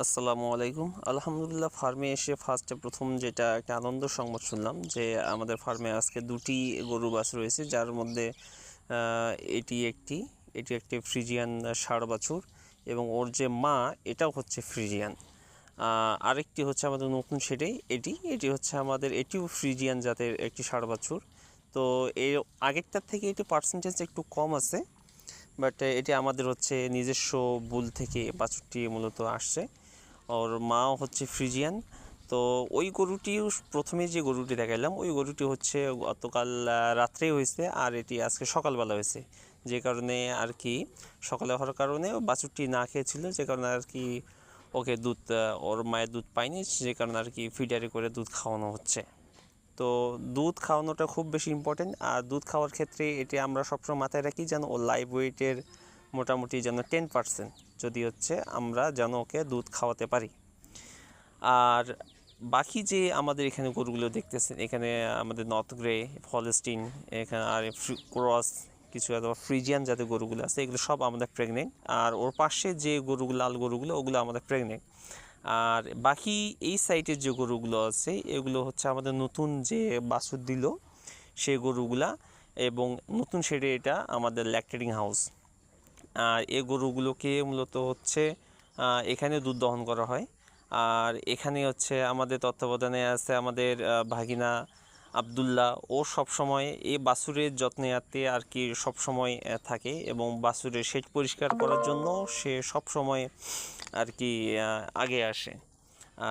আসসালামু আলাইকুম। আলহামদুলিল্লাহ ফার্মে এসে ফার্স্টে প্রথম যেটা একটা আনন্দ সংবাদ শুনলাম যে আমাদের ফার্মে আজকে দুটি গরু বাছ রয়েছে, যার মধ্যে এটি একটি এটি একটি ফ্রিজিয়ান ষাঁড় বাছুর এবং ওর যে মা, এটাও হচ্ছে ফ্রিজিয়ান আরেকটি হচ্ছে আমাদের নতুন সেটাই এটি এটি হচ্ছে আমাদের এটিও ফ্রিজিয়ান জাতের একটি ষাঁড় বাছুর। তো এর আগেরটার থেকে এটি পার্সেন্টেজ একটু কম আছে বাট এটি আমাদের হচ্ছে নিজস্ব বুল থেকে বাছুরটি মূলত আসছে। ওর মা হচ্ছে ফ্রিজিয়ান। তো ওই গরুটি প্রথমে যে গরুটি দেখাইলাম ওই গরুটি হচ্ছে গতকাল আহ, রাত্রে হয়েছে আর এটি আজকে সকালবেলা হয়েছে। যে কারণে আর কি সকালে হওয়ার কারণে বাছুরটি না খেয়েছিল যে কারণে আর কি ওকে দুধ ওর মায়ের দুধ পায়নি যে কারণে আর কি ফিডারে করে দুধ খাওয়ানো হচ্ছে। তো দুধ খাওয়ানোটা খুব বেশি ইম্পর্টেন্ট আর দুধ খাওয়ার ক্ষেত্রে এটি আমরা সবসময় মাথায় রাখি যেন ও লাইভ ওয়েটের মোটামুটি যেন টেন পার্সেন্ট যদি হচ্ছে আমরা যেন ওকে দুধ খাওয়াতে পারি। আর বাকি যে আমাদের এখানে গরুগুলো দেখতেছেন, এখানে আমাদের নর্থ গ্রে ফলেস্টিন এখানে আর ক্রস কিছু অথবা ফ্রিজিয়ান জাতীয় গরুগুলো আছে, এগুলো সব আমাদের প্রেগনেন্ট আর ওর পাশে যে গরুগুলো, লাল গরুগুলো, ওগুলো আমাদের প্রেগনেন্ট আর বাকি এই সাইটের যে গরুগুলো আছে, এগুলো হচ্ছে আমাদের নতুন যে বাছুর দিল সেই গরুগুলা এবং নতুন সেটে এটা আমাদের ল্যাকটেটিং হাউস আর এই গরুগুলোকে মূলত হচ্ছে এখানে দুধ দহন করা হয়। আর এখানে হচ্ছে আমাদের তত্ত্বাবধানে আছে আমাদের ভাগিনা আবদুল্লাহ। ও সব সময় এই বাছুরের যত্নে আতে আর কি সব সময় থাকে এবং বাছুরের শেড পরিষ্কার করার জন্য সে সব সময় আর কি আগে আসে।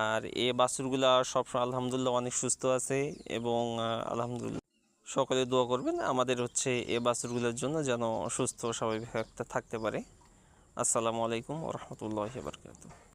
আর এই বাছুরগুলা সব আলহামদুলিল্লাহ অনেক সুস্থ আছে এবং আলহামদুলিল্লাহ। সকলে দোয়া করবেন। আমাদের হচ্ছে এ বাছুরগুলোর জন্য যেন সুস্থ স্বাভাবিক একটা থাকতে পারে। আসসালামু আলাইকুম রহমতুল্লাহ বারকাত